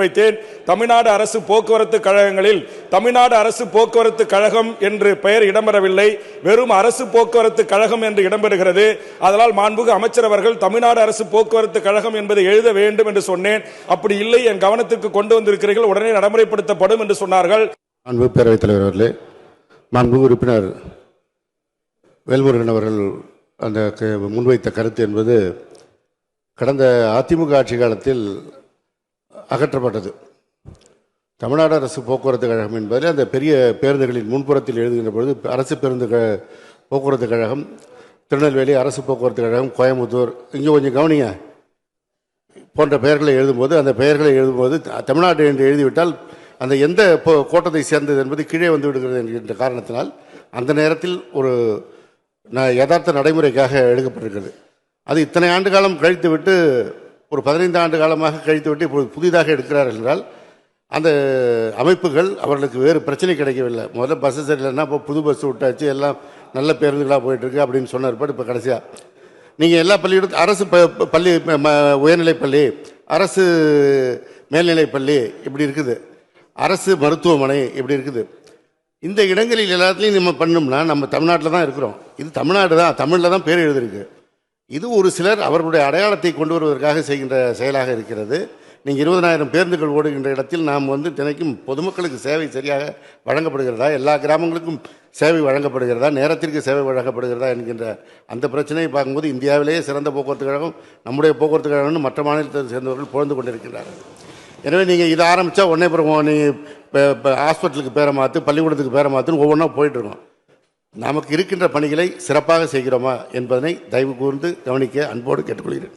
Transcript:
வைத்தேன் தமிழ்நாடு அரசு போக்குவரத்து கழகங்களில் தமிழ்நாடு அரசு போக்குவரத்து கழகம் என்று பெயர் இடம்பெறவில்லை. வெறும் அரசு போக்குவரத்து கழகம் என்று இடம்பெறுகிறது. அதனால் மாண்புகு அமைச்சர் அவர்கள் தமிழ்நாடு அரசு போக்குவரத்து கழகம் என்பதை எழுத வேண்டும் என்று சொன்னேன். அப்படி இல்லை என் கவனத்திற்கு கொண்டு வந்திருக்கிறீர்கள். உடனே நடைமுறைப்படுத்தப்படும் என்று சொன்னார்கள். மாண்பு பேரவைத் தலைவர் அவர்களே மாண்பு உறுப்பினர் வேல்முருகன் அவர்கள் அந்த முன்வைத்த கருத்து என்பது கடந்த அதிமுக ஆட்சி காலத்தில் அகற்றப்பட்டது. தமிழ்நாடு அரசு போக்குவரத்து கழகம் என்பதில் அந்த பெரிய பேருந்துகளின் முன்புறத்தில் எழுதுகின்ற பொழுது அரசு பேருந்து க போக்குவரத்து கழகம் திருநெல்வேலி அரசு போக்குவரத்து கழகம் கோயம்புத்தூர் இங்கே கொஞ்சம் கவனிங்க. போன்ற பெயர்களை எழுதும்போது அந்த பெயர்களை எழுதும்போது தமிழ்நாடு என்று எழுதிவிட்டால் அந்த எந்த போ- கோட்டத்தை சேர்ந்தது என்பது கீழே வந்து விடுகிறது என்கின்ற காரணத்தினால் அந்த நேரத்தில் ஒரு ந- யதார்த்த நடைமுறைக்காக எடுக்கப்பட்டிருக்கிறது. அது இத்தனை ஆண்டு காலம் கழித்து விட்டு ஒரு பதினைந்து ஆண்டு காலமாக கழித்து விட்டு புதிதாக எடுக்கிறார்கள் என்றால் அந்த அமைப்புகள் அவர்களுக்கு வேறு பிரச்சனை கிடைக்கவில்லை. முதல்ல பஸ்ஸு சரியில்லைன்னா இப்போ புது பஸ் விட்டாச்சு எல்லாம் நல்ல பேருந்துகளாக போயிட்டுருக்கு அப்படின்னு அப்படின்னு சொன்னார் இப்போ கடைசியாக நீங்கள் எல்லா பள்ளியிடத்து அரசு ப பள்ளி ம- ம- உயர்நிலைப் பள்ளி அரசு மேல்நிலைப் பள்ளி இப்படி இருக்குது. அரசு மருத்துவமனை இப்படி இருக்குது. இந்த இடங்களில் எல்லாத்துலேயும் நம்ம பண்ணோம்னா நம்ம தமிழ்நாட்டில் தான் இருக்கிறோம். இது தமிழ்நாடு தான் தமிழில் தான் பேர் எழுதிருக்கு இது ஒரு சிலர் அவர்களுடைய அடையாளத்தை கொண்டு வருவதற்காக செய்கின்ற செயலாக இருக்கிறது. நீங்கள் இருபதனாயிரம் பேருந்துகள் ஓடுகின்ற இடத்தில் நாம் வந்து தினைக்கும் பொதுமக்களுக்கு சேவை சரியாக வழங்கப்படுகிறதா? எல்லா கிராமங்களுக்கும் சேவை வழங்கப்படுகிறதா? நேரத்திற்கு சேவை வழங்கப்படுகிறதா? என்கின்ற அந்த பிரச்சனையை பார்க்கும்போது இந்தியாவிலேயே சிறந்த போக்குவரத்து கழகம் நம்முடைய போக்குவரத்து கழகம்னு மற்ற மாநிலத்தை சேர்ந்தவர்கள் புகழ்ந்து கொண்டிருக்கிறார்கள் எனவே நீங்கள் இதை ஆரம்பித்தா உடனே பிறகு நீ இப்போ ஹாஸ்பிட்டலுக்கு பேரை மாற்று பள்ளிக்கூடத்துக்கு பேரை மாற்றுன்னு ஒவ்வொன்றா போயிட்டுருக்கோம் நமக்கு இருக்கின்ற பணிகளை சிறப்பாக செய்கிறோமா என்பதனை தயவு கூர்ந்து கவனிக்க அன்போடு கேட்டுக்கொள்கிறேன்.